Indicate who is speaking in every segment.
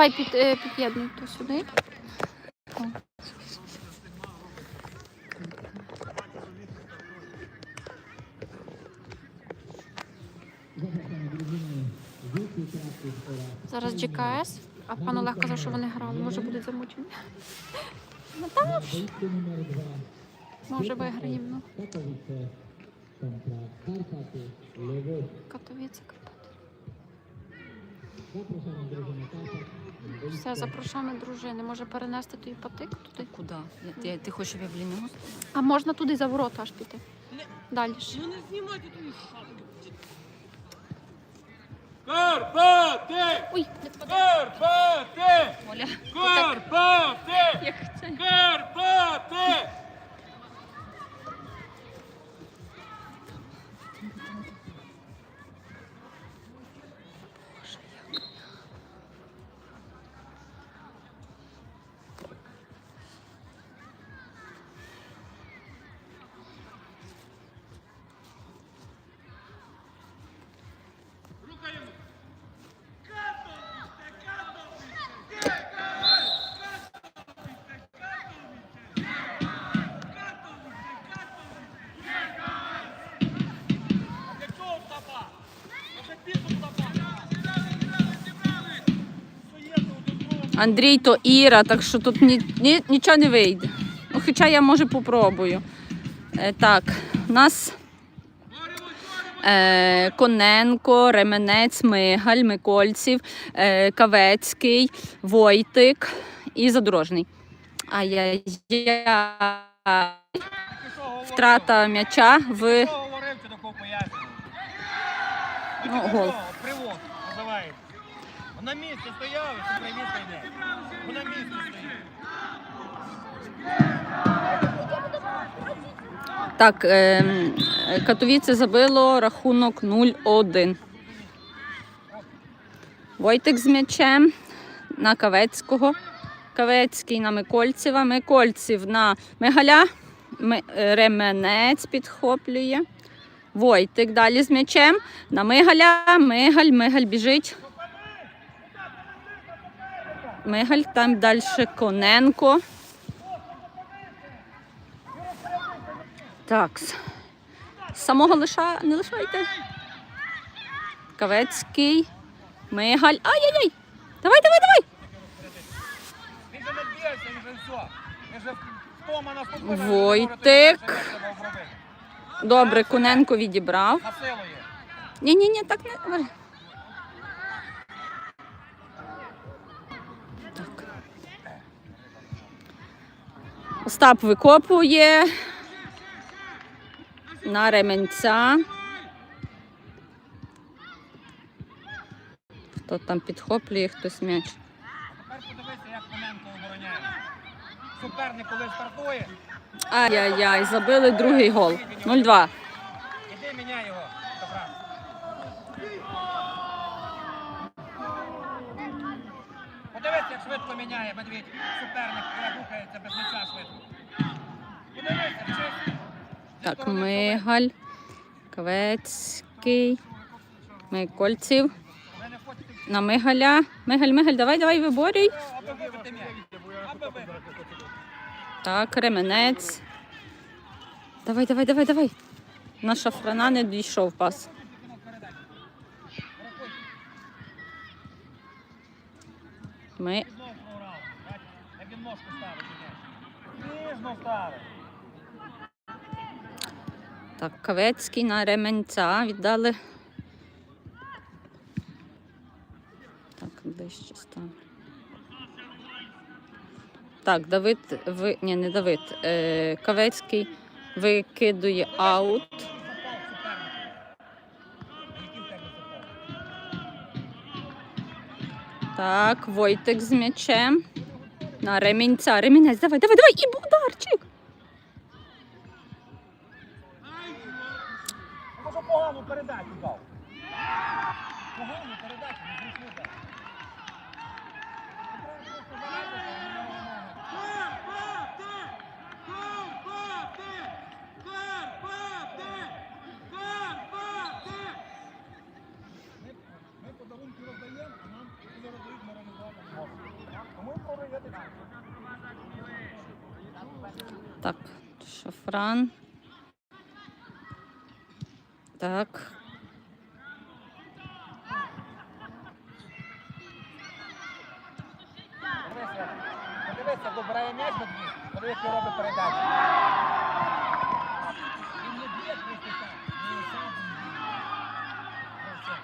Speaker 1: Давай під, е, під'єднуй то сюди. О. Зараз GKS, а пан Олег казав, що вони грали. Може будуть замучені. Ну та ж. Може виграємо. Ну. Карпати. Все, запрошуємо дружини. Може перенести той патик туди?
Speaker 2: Куди? Я- Ти, ти хочеш, щоб я в лінію?
Speaker 1: А можна туди за ворота аж піти. Далі ж.
Speaker 3: Ну не знімайте твої шапки. Карпати!
Speaker 1: Ой, не впадай.
Speaker 3: Карпати!
Speaker 2: Оля,
Speaker 3: Карпати!
Speaker 1: Як це?
Speaker 3: Карпати!
Speaker 2: Андрій то Іра, так що тут ні, ні, нічого не вийде. Ну, хоча я може попробую. Е, так, у нас е, Коненко, Ременець, Мигаль, Микольців, е, Кавецький, Войтик і Задорожний. А я, я втрата м'яча в ну, гол.
Speaker 3: На місці стояв, йде. Ну, На місці стоїть.
Speaker 2: Так, е, Катовіце забило рахунок 0-1. Войтик з м'ячем на Кавецького. Кавецький на Микольцева. Микольців на Мигаля. Е, Ременець підхоплює. Войтик далі з м'ячем. На Мигаля. Мигаль, Мигаль біжить. Мигаль, там далі Коненко. Так. Самого лиша не лишайте. Кавецький. Мигаль. Ай-яй-яй! Давай, давай, давай! Войтик. Добре, Коненко відібрав. Ні, ні, ні, так не. Остап викопує на ременця. Хто там підхоплює, хтось м'яч.
Speaker 3: Тепер подивися, як Коненко обороняє. Суперник, коли стартує,
Speaker 2: Ай-яй-яй, забили другий гол. 0-2.
Speaker 3: іди міняй його. Швидко міняє медвідь. Суперник рухається без м'яча швидко. Подивися, вчись.
Speaker 2: Так, Мигаль, Кавецький, Микольців. На Мигаля. Мигаль, Мигаль, давай, давай, виборюй. Так, ременець. Давай, давай, давай, давай. На шафрана не дійшов пас. Ми...
Speaker 3: Як він ножку ставить. Ніжно ставить.
Speaker 2: Так, Кавецький на ременця віддали. Так, ближче став. Так, Давид, ви... ні, не Давид. Е, Кавецький викидує аут. Так, Войтик з м'ячем. На ремінця. Ремінець, давай, давай, давай, і ударчик.
Speaker 3: Може погану передачу дав. Погану передачу, не зручну дав. Ми подарунки роздаємо, а нам коли роздають, ми реалізувати не можемо.
Speaker 2: Так, шафран. Так,
Speaker 3: Подивися, добирає м'яч на дві. Робить передачу. Він не б'є просто так. Він сам він б'є. Ну, все.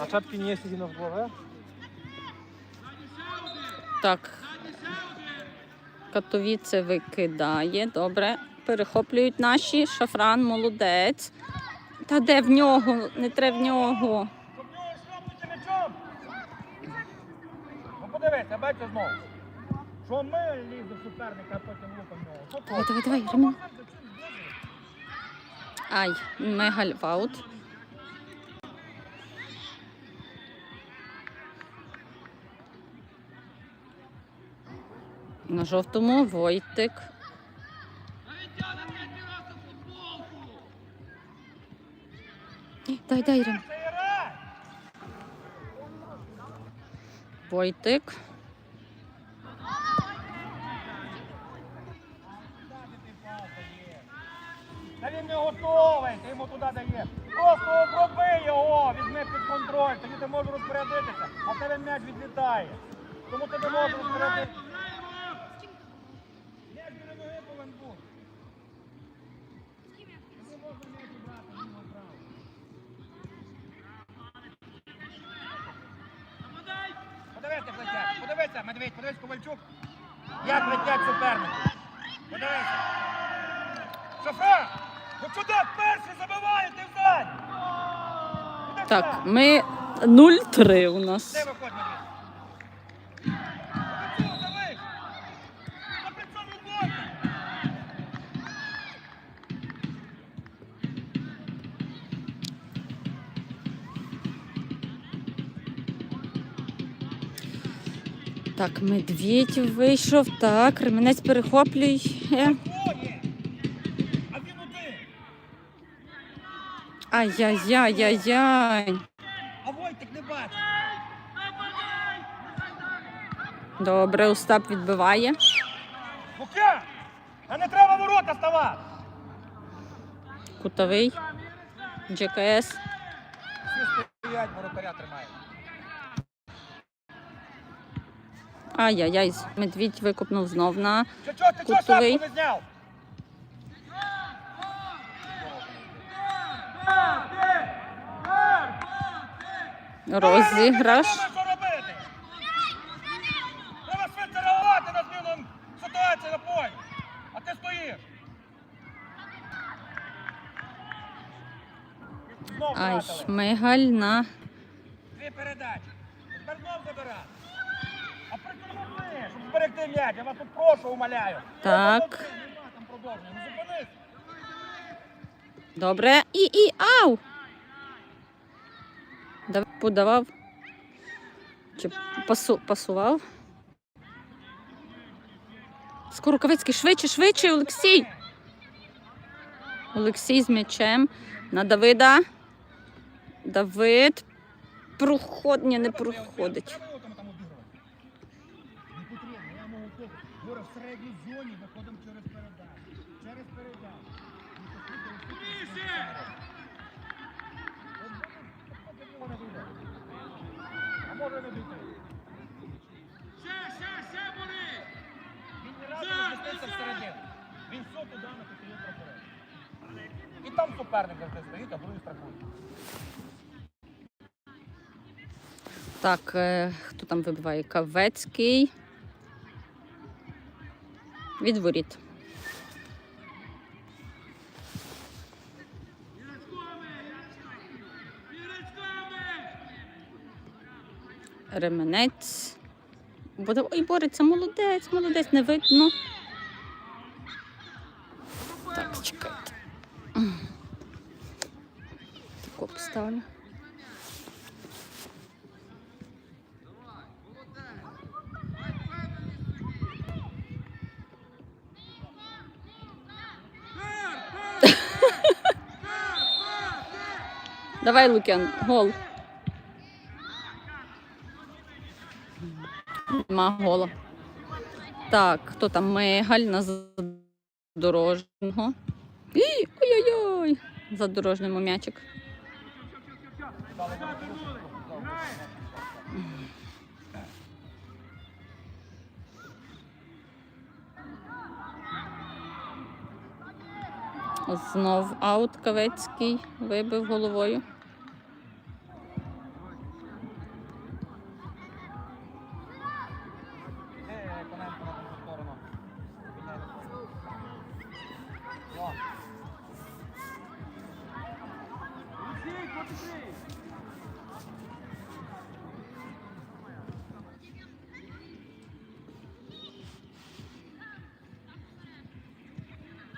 Speaker 4: A czapki nie jest jedno w głowę?
Speaker 2: так. Катовіце викидає. Добре. Перехоплюють наші. Шафран, молодець. Та де в нього? Не треба в нього.
Speaker 3: Ну подивися, бачиш знову. Що ми лізли в суперника, а потім лупимо нього.
Speaker 2: Давай, давай, давай. Ай, мегальваут. На жовтому Войтик. Дай, дай,
Speaker 3: грай!
Speaker 2: Войтик.
Speaker 3: Та він не готовий, ти йому туди даєш. Просто оброби його, візьми під контроль, тоді ти можеш розпорядитися, а тебе м'яч відлітає. Тому ти не можеш розпорядитися. М'яч біля ноги повинен бути. Не можна м'яч брати, він направо. Подивися, як летять, подивися, медведь, подивись, Ковальчук. Як летять суперники. Подивися. Шофер! Ну куди перший забиває, ти взад! Куди
Speaker 2: Так, ми 0-3 у нас.
Speaker 3: Де виходь, медведь? Ковальчук, давай! На 500 угодно!
Speaker 2: Так, медведь вийшов. Так, ременець перехоплює.
Speaker 3: Двоє! А він один!
Speaker 2: Ай-яй-яй-яй-яй.
Speaker 3: А Войтик не бачить!
Speaker 2: Добре, Остап відбиває.
Speaker 3: Лука! А не треба ворота ставати!
Speaker 2: Кутовий. ДЖКС.
Speaker 3: Всі стоять, воротаря тримають.
Speaker 2: Ай-яй-яй. Медвідь викопнув знов на
Speaker 3: Чи чого ти чого
Speaker 2: Кутовий.
Speaker 3: шапку не зняв?
Speaker 2: Розіграш.
Speaker 3: Треба швидко реагувати на зміну ситуації на полі. А ти стоїш.
Speaker 2: Ай. Шмигаль на
Speaker 3: Дві передачі. Тепер знов забирати. А прикорми, щоб зберегти м'яч. Я вас тут прошу, умоляю.
Speaker 2: Так.
Speaker 3: Там продовження. Ну зупинись.
Speaker 2: Добре. І і ау. Дав- Подавав. Чи пасу, пасував? Скоруковицький, швидше, швидше, Олексій. Олексій з м'ячем на Давида. Давид. Проход, ні, не проходить.
Speaker 3: В середній зоні виходимо через передачу. Через передачу. А може не дійти. Він ні разу не змістився всередину. Він все туди на кутові прокурор. І там суперник завжди стоїть, а другий страхує.
Speaker 2: Так, е, хто там вибиває? Кавецький. Від воріт. Ременець. Ой, бореться, молодець, молодець, не видно. Так, чекайте. Тако поставлю. Давай, Лукян, гол. Нема гола. Так, хто там? Мигаль задорожного. Ой-ой-ой! Задорожному м'ячик. Знов аут Кавецький вибив головою.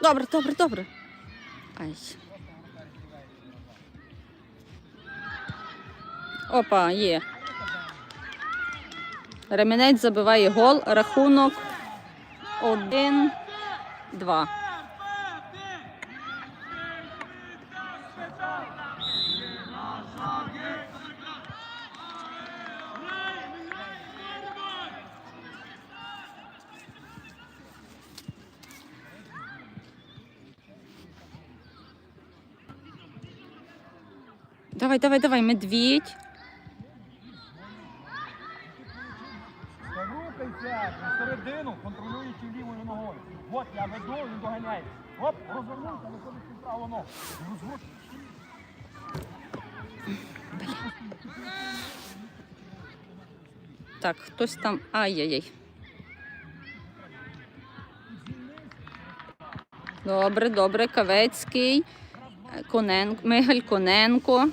Speaker 2: Добре, добре, добре. Ай. Опа, є. Ремінець забиває гол. Рахунок 1-2. Давай, давай, давай, медвідь.
Speaker 3: Рухайся на середину, контролюючи лівою ногою. От я веду, він доганяє. Оп, розвернувся, виходить під праву ногу. Розгруз.
Speaker 2: Так, хтось там. Ай-яй-яй. Добре, добре, Кавецький, Коненко, Мигаль Коненко.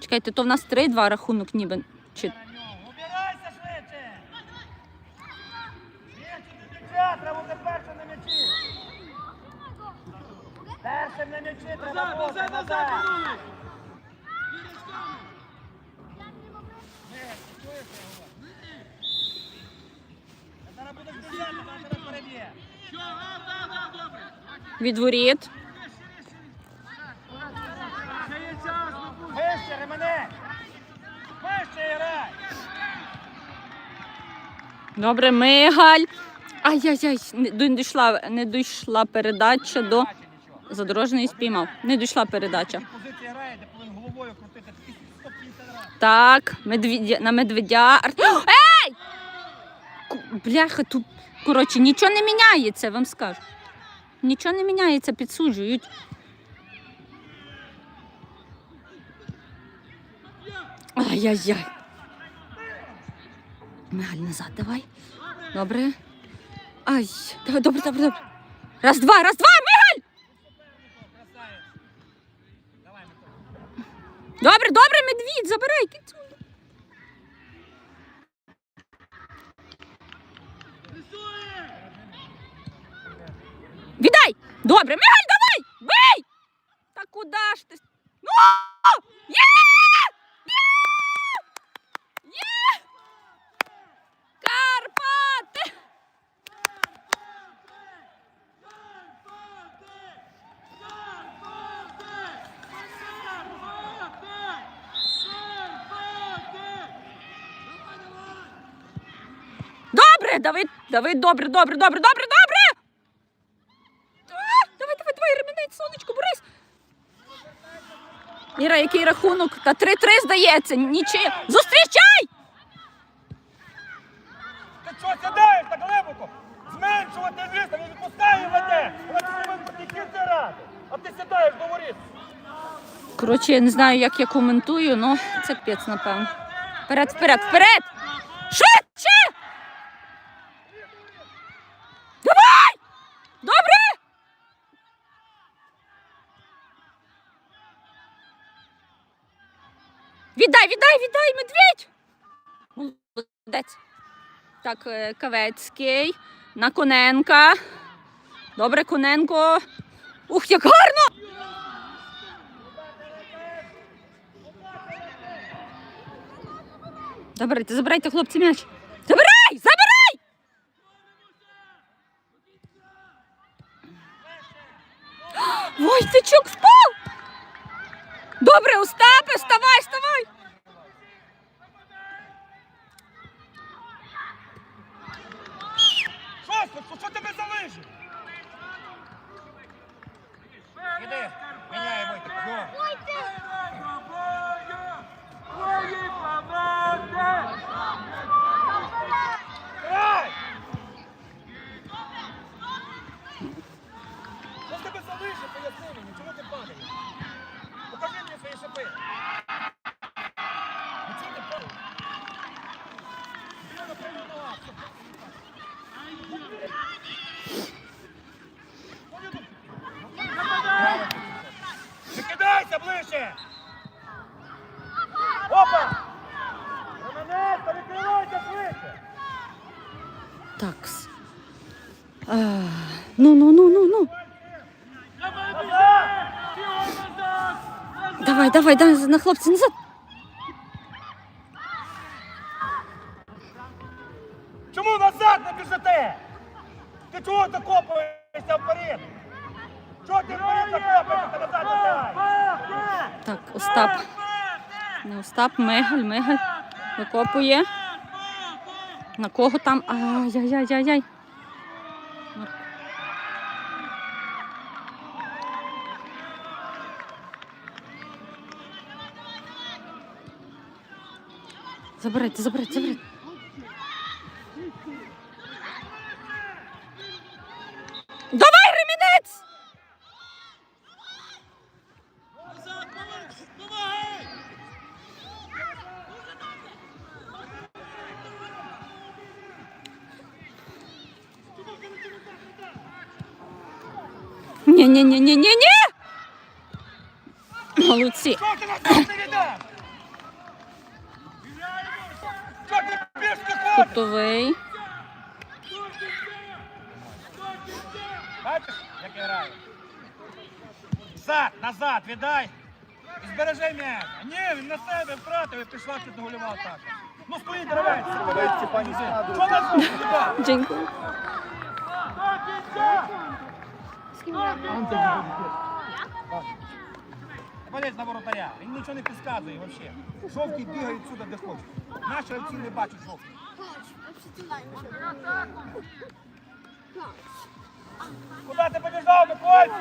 Speaker 2: Чекайте, то в нас 3-2 рахунок ніби. Чи...
Speaker 3: Убирайся швидше! Треба бути першим на м'ячі. Першим на м'ячі треба бути, назад. Чуєш, що
Speaker 2: Добре, Мигаль. Ай-яй-яй, не дійшла, не дійшла передача до задорожної спіймав. Не дійшла передача. Так, медведя, на медведя. Ей! Бляха, тут. Коротше, нічого не міняється, вам скажу. Нічого не міняється, підсуджують. Ай-яй-яй. Мигаль, назад, давай. Добре. Ай, давай, добре, добре, добре. Раз, два, раз, два, Мигаль! Добре, добре, медвідь, забирай. кицю. Віддай! Добре, Мигаль, давай! Бий! Та куди ж ти? Ну! Є! Є! Давид, Давид, добре, добре, добре, добре, добре! А, Давай, давай, давай, ремінець, сонечко, борись. Іра, який рахунок? Та 3-3 здається, нічия. Зустрічай!
Speaker 3: Ти що сідаєш так глибоко? Зменшувати віс, він відпускає мене. Вона ти ради. А ти сідаєш до.
Speaker 2: Коротше, я не знаю, як я коментую, але це пець, напевно. Вперед, вперед, вперед! Швидше! Давай! Добре! Віддай, віддай, віддай, медведь! Молодець. Так, е, Кавецький. На Коненка. Добре, Коненко. Ух, як гарно! Забирайте, забирайте, хлопці, м'яч. Забирай! Забирай! Войтичок впав! Добре, Остапе, вставай, вставай!
Speaker 3: Що, що, що тебе залежить? Іди, міняй Войтик. Йо. Грай! Що в тебе залежить, поясни мені, чому ти падаєш? Покажи мені свої шипи. Ну чого ти падаєш? Ти на правильну ногу. Не кидайся ближче! Опа! Романець, перекривайся швидше!
Speaker 2: Такс. А, Ну, ну, ну, ну, ну. Давай, давай, давай, на хлопці, назад.
Speaker 3: Чому назад не біжите? Ти чого ти копаєшся вперед? Чого ти вперед закопаєшся, назад не
Speaker 2: Так, Остап. Не Остап, Мигаль, Мигаль. Викопує. На кого там? Ай-яй-яй-яй. Забирайте, забирайте, забирайте. Давай, ремінець! Ні-ні-ні-ні-ні-ні! Молодці.
Speaker 3: Чого ти назад не віддаш? Чого ти
Speaker 2: Кутовий.
Speaker 3: Бачиш, як я граю? Назад, назад, віддай. І збережи м'яч. Ні, він на себе втратив і пішла тут гольова атака. Ну стоїть гравець. Що назад? Віддай.
Speaker 2: Дякую.
Speaker 3: Полез на воротаря. Він нічого не підказує взагалі. Жовтий бігає сюди, де хоче. Наші гравці не бачать жовтий. Куди ти побіжав, Миколь?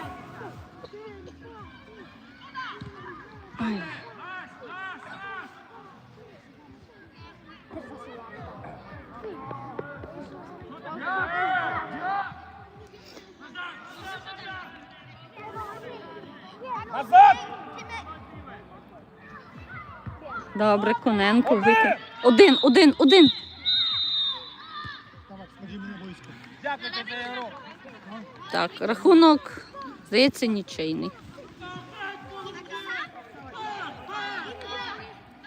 Speaker 2: Добре, Коненко викид. Один, один, один. Так, рахунок, здається, нічийний.